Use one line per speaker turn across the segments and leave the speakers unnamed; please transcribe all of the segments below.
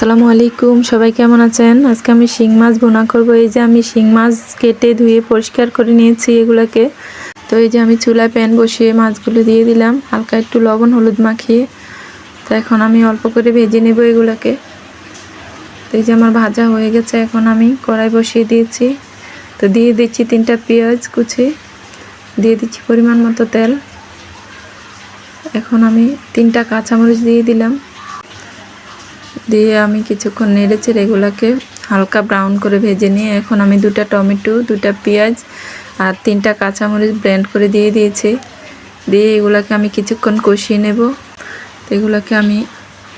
আসসালামু আলাইকুম, সবাই কেমন আছেন? আজকে আমি শিং মাছ বোনা করব। এই যে আমি শিং মাছ কেটে ধুয়ে পরিষ্কার করে নিয়েছি এগুলোকে। তো এই যে আমি চুলায় প্যান বসিয়ে মাছগুলো দিয়ে দিলাম। হালকা একটু লবণ হলুদ মাখিয়ে। তো এখন আমি অল্প করে ভেজে নেব এগুলোকে। তো এই যে আমার ভাজা হয়ে গেছে, এখন আমি কড়াই বসিয়ে দিয়েছি। তো দিয়ে দিচ্ছি তিনটা পেঁয়াজ কুচি। দিয়ে দিচ্ছি পরিমাণ মতো তেল। এখন আমি তিনটা কাঁচামরিচ দিয়ে দিলাম। দিয়ে আমি কিছুক্ষণ নেড়েছি এগুলোকে হালকা ব্রাউন করে ভেজে নিয়ে এখন আমি দুটা টমেটো, দুটা পেঁয়াজ আর তিনটা কাঁচামরিচ ব্লেন্ড করে দিয়ে দিয়েছি। দিয়ে এগুলোকে আমি কিছুক্ষণ কষিয়ে নেব। এগুলোকে আমি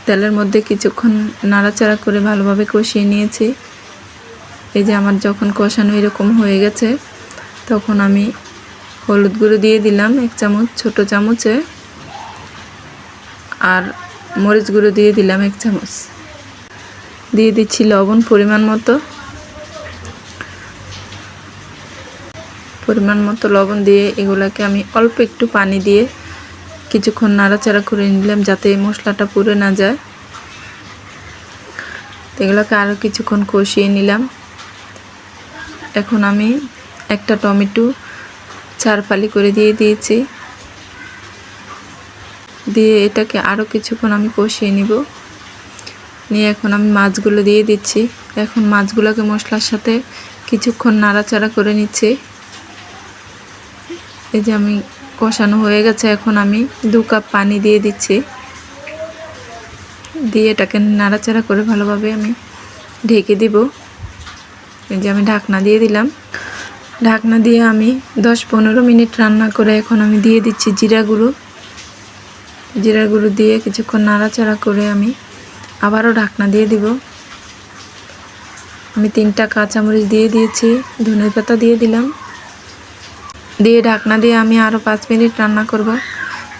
তেলের মধ্যে কিছুক্ষণ নাড়াচাড়া করে ভালোভাবে কষিয়ে নিয়েছি। এই যে আমার যখন কষানো এরকম হয়ে গেছে, তখন আমি হলুদ গুঁড়ো দিয়ে দিলাম এক চামচ, ছোট চামচে। আর মরিচ গুঁড়ো দিয়ে দিলাম এক চামচ। দিয়ে দিচ্ছি লবণ পরিমাণ মতো। পরিমাণ মতো লবণ দিয়ে এগুলাকে আমি অল্প একটু পানি দিয়ে কিছুক্ষণ নাড়াচাড়া করে নিলাম যাতে মশলাটা পুড়ে না যায়। এগুলোকে আরও কিছুক্ষণ কষিয়ে নিলাম। এখন আমি একটা টমেটো চার ফালি করে দিয়ে দিয়েছি। দিয়ে এটাকে আরও কিছুক্ষণ আমি কষিয়ে নিব। নিয়ে এখন আমি মাছগুলো দিয়ে দিচ্ছি। এখন মাছগুলোকে মশলার সাথে কিছুক্ষণ নাড়াচাড়া করে নিচ্ছি। এই যে আমি কষানো হয়ে গেছে, এখন আমি দু কাপ পানি দিয়ে দিচ্ছি। দিয়ে এটাকে নাড়াচাড়া করে ভালোভাবে আমি ঢেকে দিব। এই যে আমি ঢাকনা দিয়ে দিলাম। ঢাকনা দিয়ে আমি দশ পনেরো মিনিট রান্না করে এখন আমি দিয়ে দিচ্ছি জিরা গুঁড়ো। জিরা গুঁড়ো দিয়ে কিছুক্ষণ নাড়াচাড়া করে আমি আবারও ঢাকনা দিয়ে দিব। আমি তিনটা কাঁচামরিচ দিয়ে দিয়েছি, ধনে পাতা দিয়ে দিলাম। দিয়ে ঢাকনা দিয়ে আমি আরও পাঁচ মিনিট রান্না করব।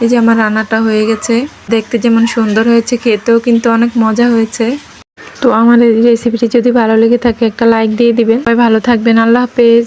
এই যে আমার রান্নাটা হয়ে গেছে। দেখতে যেমন সুন্দর হয়েছে, খেতেও কিন্তু অনেক মজা হয়েছে। তো আমার এই রেসিপিটি যদি ভালো লেগে থাকে একটা লাইক দিয়ে দিবেন। ভালো থাকবেন, আল্লাহ হাফেজ।